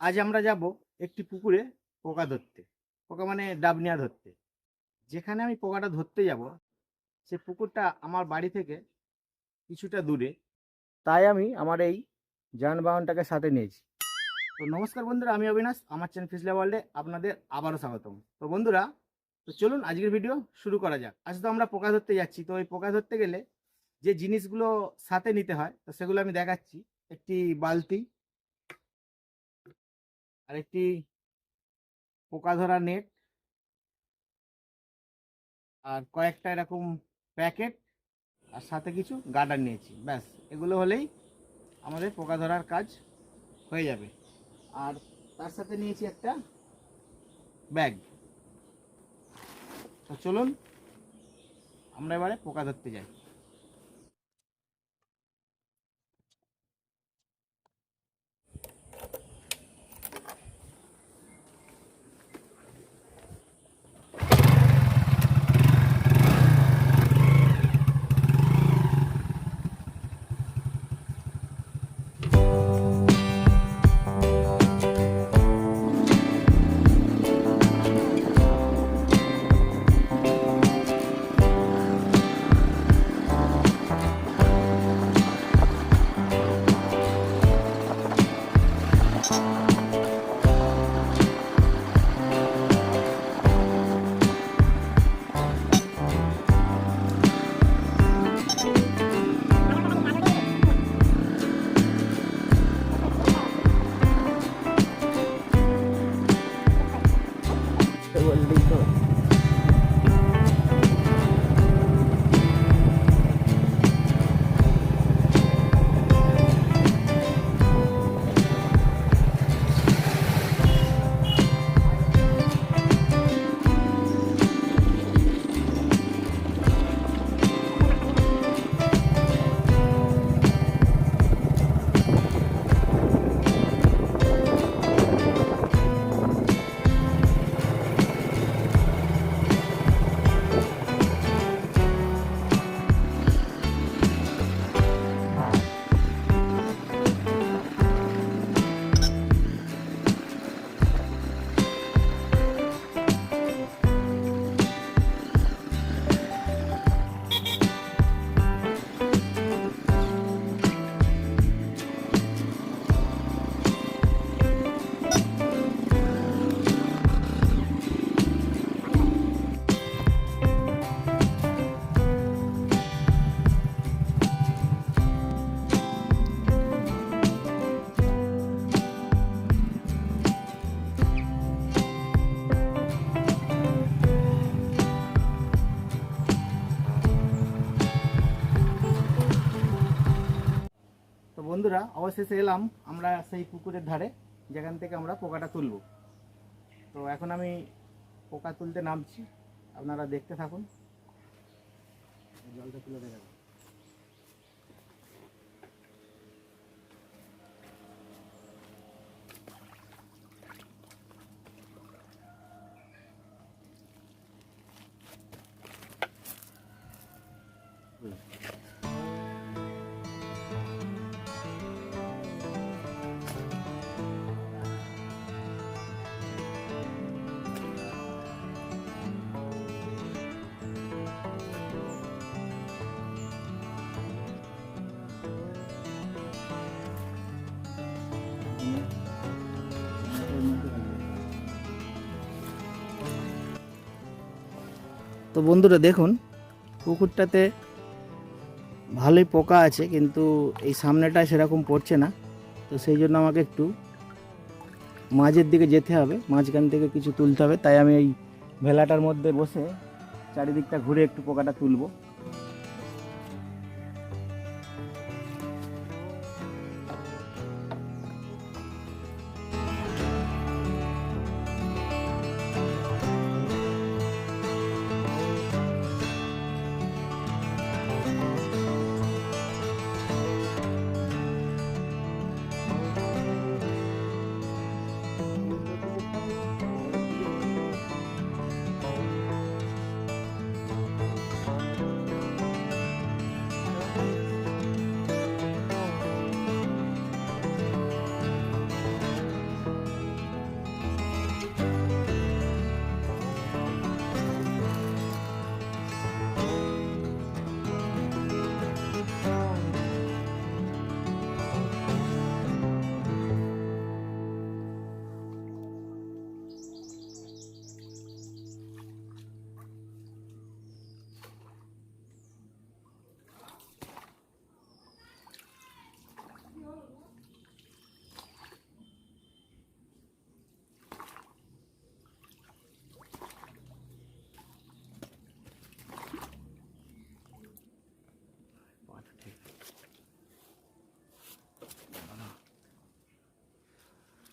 আজ আমরা যাব একটি পুকুরে পোকা ধরতে। পোকা মানে ডাবনিয়া ধরতে। যেখানে আমি পোকাটা ধরতে যাব, সে পুকুরটা আমার বাড়ি থেকে কিছুটা দূরে। তাই আমি আমার এই যানবাহনটাকে সাথে নিয়েছি। তো নমস্কার বন্ধুরা, আমি অবিনাশ, আমার চ্যানেল ফিসলা ওয়ার্ল্ডে আপনাদের আবারও স্বাগতম। তো বন্ধুরা, তো চলুন আজকের ভিডিও শুরু করা যাক। আজ তো আমরা পোকা ধরতে যাচ্ছি। তো ওই পোকা ধরতে গেলে যে জিনিসগুলো সাথে নিতে হয়, তো সেগুলো আমি দেখাচ্ছি। একটি বালতি আর একটি পোকা ধরা নেট। আর কয়েকটা এরকম প্যাকেট। আর সাথে কিছু গার্ডার নিয়েছি। ব্যাস, এগুলো হলেই আমাদের পোকা ধরার কাজ হয়ে যাবে। আর তার সাথে নিয়েছি একটা ব্যাগ। তো চলুন, আমরা এবারে পোকা ধরতে যাই। বন্ধুরা, অবশেষে এলাম আমরা সেই পুকুরের ধারে, যেখান থেকে আমরা পোকাটা তুলব। তো এখন আমি পোকা তুলতে নামছি, আপনারা দেখতে থাকুন। জলটা তুলে দেখাবো তো বন্ধুরা দেখুন, পুকুরটাতে ভালোই পোকা আছে, কিন্তু এই সামনেটা সেরকম পড়ছে না। তো সেই জন্য আমাকে একটু মাঝের দিকে যেতে হবে, মাঝখান থেকে কিছু তুলতে হবে। তাই আমি এই ভেলাটার মধ্যে বসে চারিদিকটা ঘুরে একটু পোকাটা তুলবো।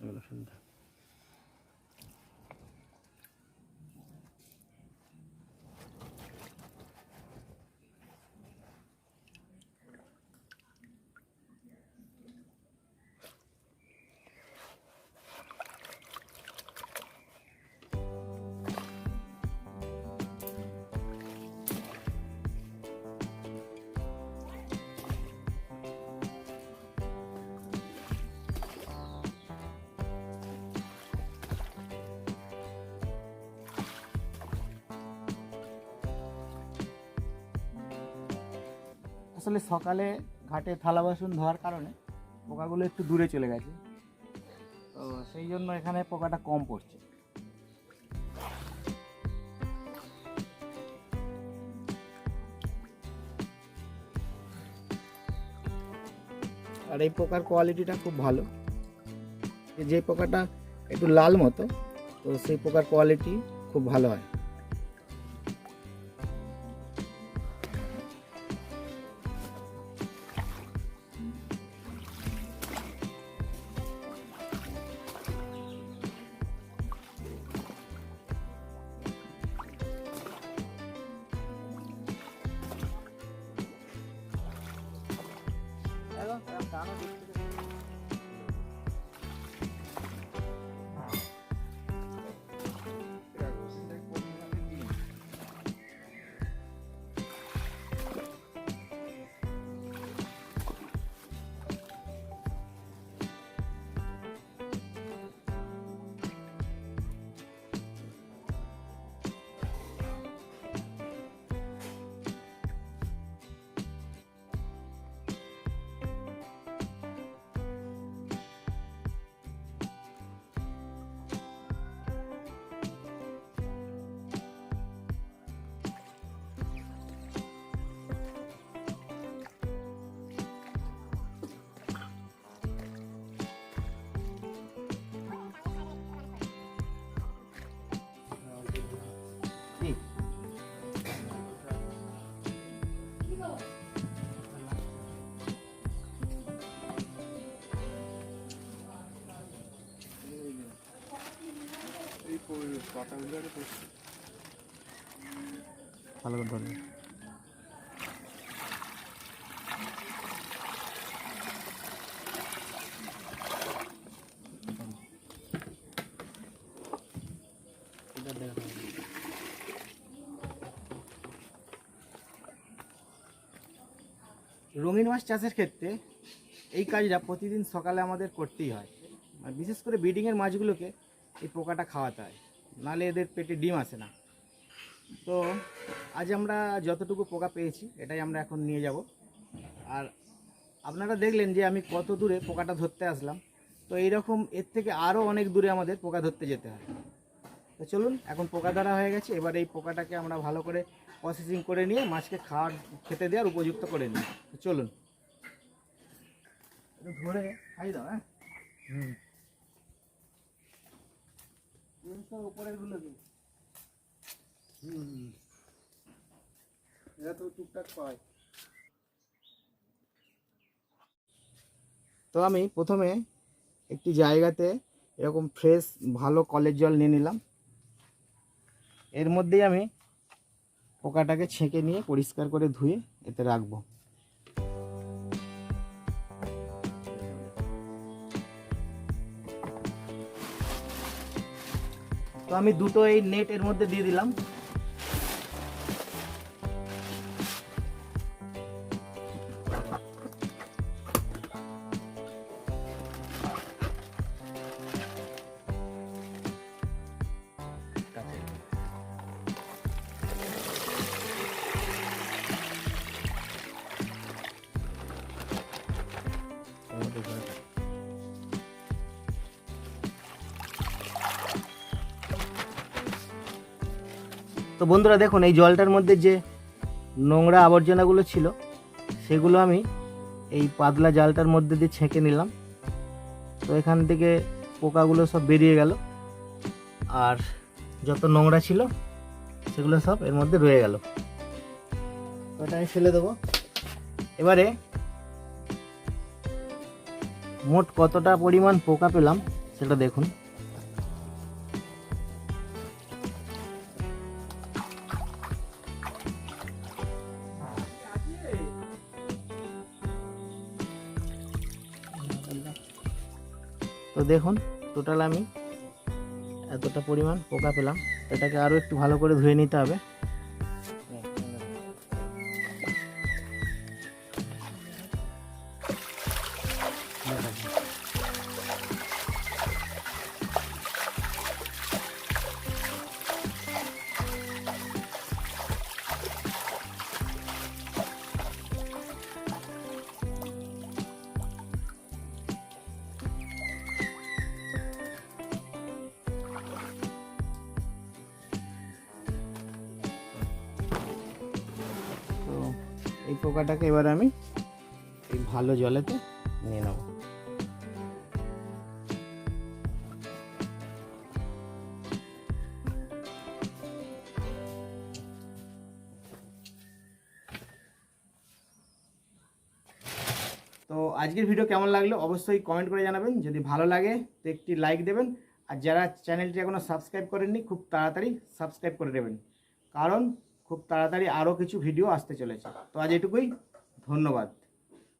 有了负担 আসলে সকালে ঘাটে থালা বাসন ধোয়ার কারণে পোকাগুলো একটু দূরে চলে গেছে। তো সেই জন্য এখানে পোকাটা কম পড়ছে। আর এই পোকার কোয়ালিটিটা খুব ভালো। যে পোকাটা একটু লাল মতো, তো সেই পোকার কোয়ালিটি খুব ভালো হয়। ভালো রঙিন মাছ চাষের ক্ষেত্রে এই কাজটা প্রতিদিন সকালে আমাদের করতেই হয়। আর বিশেষ করে ব্রিডিংয়ের মাছগুলোকে এই পোকাটা খাওয়াতে হয়। নাহলে এদের পেটে ডিম আসে না। তো আজ আমরা যতটুকু পোকা পেয়েছি, এটাই আমরা এখন নিয়ে যাব। আর আপনারা দেখলেন যে আমি কত দূরে পোকাটা ধরতে আসলাম। তো এইরকম এর থেকে আরও অনেক দূরে আমাদের পোকা ধরতে যেতে হয়। তো চলুন, এখন পোকা ধরা হয়ে গেছে। এবার এই পোকাটাকে আমরা ভালো করে প্রসেসিং করে নিয়ে, মাছকে খাওয়ার, খেতে দেওয়ার উপযুক্ত করে নিই। চলুন। ধরে খাই দাও হ্যাঁ? হুম। উপরেরগুলো দিন হুম। এরা তো টুকটাক পায় তো আমি প্রথমে একটি জায়গাতে এরকম ফ্রেশ ভালো কলের জল নিয়ে নিলাম। এর মধ্যেই আমি পোকাটাকে ছেঁকে নিয়ে পরিষ্কার করে ধুয়ে এতে রাখব। তো আমি দুটো এই নেট এর মধ্যে দিয়ে দিলাম। তো বন্ধুরা দেখুন, এই জলটার মধ্যে যে নোংরা আবর্জনাগুলো ছিল, সেগুলো আমি এই পাতলা জালটার মধ্যে দিয়ে ছেঁকে নিলাম। তো এখান থেকে পোকাগুলো সব বেরিয়ে গেল। আর যত নোংরা ছিল, সেগুলো সব এর মধ্যে রয়ে গেল। ওটা আমি ফেলে দেবো। এবারে মোট কতটা পরিমাণ পোকা পেলাম, সেটা দেখুন। দেখুন টোটাল আমি এতটা পরিমাণ পোকা পেলাম। এটাকে আরও একটু ভালো করে ধুয়ে নিতে হবে। পোকাটাকে এবার আমি এই ভালো জলেতে নিয়ে নেব। তো আজকের ভিডিও কেমন লাগল অবশ্যই কমেন্ট করে জানাবেন। যদি ভালো লাগে, তো একটি লাইক দেবেন। আর যারা চ্যানেলটি এখনও সাবস্ক্রাইব করেননি, খুব তাড়াতাড়ি সাবস্ক্রাইব করে দেবেন। কারণ খুব তাড়াতাড়ি আরও কিছু ভিডিও আসতে চলেছে। তো আজ এটুকুই ধন্যবাদ।